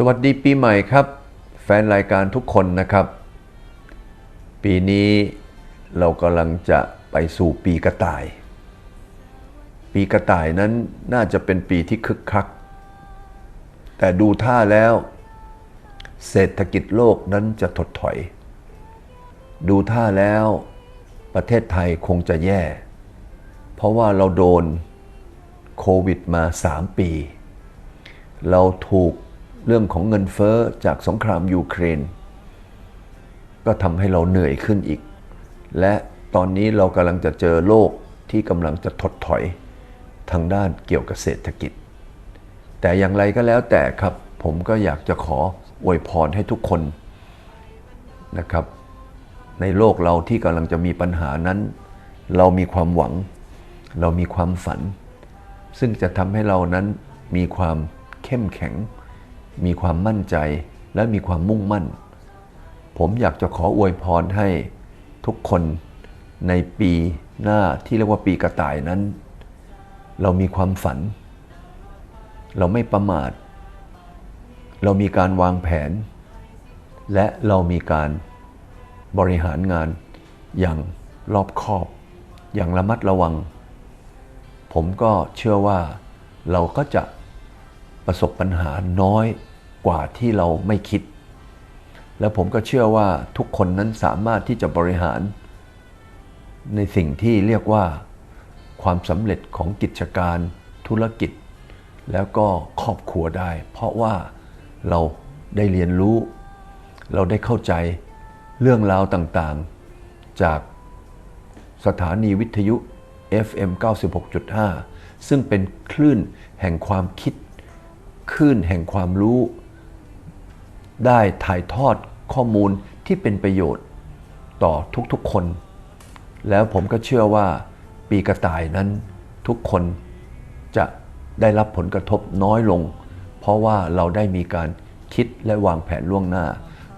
สวัสดีปีใหม่ครับ แฟนรายการทุกคนนะครับ ปีนี้เรากำลังจะไปสู่ปีกระต่าย ปีกระต่ายนั้นน่าจะเป็นปีที่คึกคัก แต่ดูท่าแล้ว เศรษฐกิจโลกนั้นจะถดถอย ดูท่าแล้วประเทศไทยคงจะแย่ เพราะว่าเราโดนโควิดมา 3 ปี เราถูก เรื่องของเงินเฟ้อจากสงครามยูเครน ก็ทำให้เราเหนื่อยขึ้นอีก และตอนนี้เรากำลังจะเจอโลกที่กำลังจะถดถอยทางด้านเกี่ยวกับเศรษฐกิจ แต่อย่างไรก็แล้วแต่ครับ ผมก็อยากจะขออวยพรให้ทุกคนนะครับ ในโลกเราที่กำลังจะมีปัญหานั้น เรามีความหวัง เรามีความฝัน ซึ่งจะทำให้เรานั้นมีความเข้มแข็ง มีความมั่นใจและมีความมุ่งมั่น ผมอยากจะขออวยพรให้ทุกคนในปีหน้าที่เรียกว่าปีกระต่ายนั้น เรามีความฝัน เราไม่ประมาท เรามีการวางแผน และเรามีการบริหารงานอย่างรอบคอบ อย่างระมัดระวัง ผมก็เชื่อว่าเราก็จะ ประสบปัญหาน้อยกว่าที่เราไม่คิด แล้วผมก็เชื่อว่าทุกคนนั้นสามารถที่จะบริหาร ในสิ่งที่เรียกว่าความสำเร็จของกิจการธุรกิจ แล้วก็ครอบครัวได้ เพราะว่าเราได้เรียนรู้ เราได้เข้าใจเรื่องราวต่างๆ จากสถานีวิทยุ FM 96.5 ซึ่งเป็นคลื่นแห่งความคิด คลื่นแห่งความรู้ ได้ถ่ายทอดข้อมูลที่เป็นประโยชน์ต่อทุกๆคน แล้วผมก็เชื่อว่าปีกระต่ายนั้นทุกคนจะได้รับผลกระทบน้อยลง เพราะว่าเราได้มีการคิดและวางแผนล่วงหน้า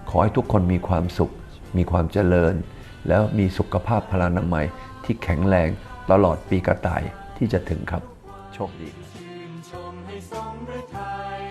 ขอให้ทุกคนมีความสุข มีความเจริญ แล้วมีสุขภาพพลานามัยที่แข็งแรงตลอดปีกระต่ายที่จะถึงครับ โชคดี ทรงฤทัย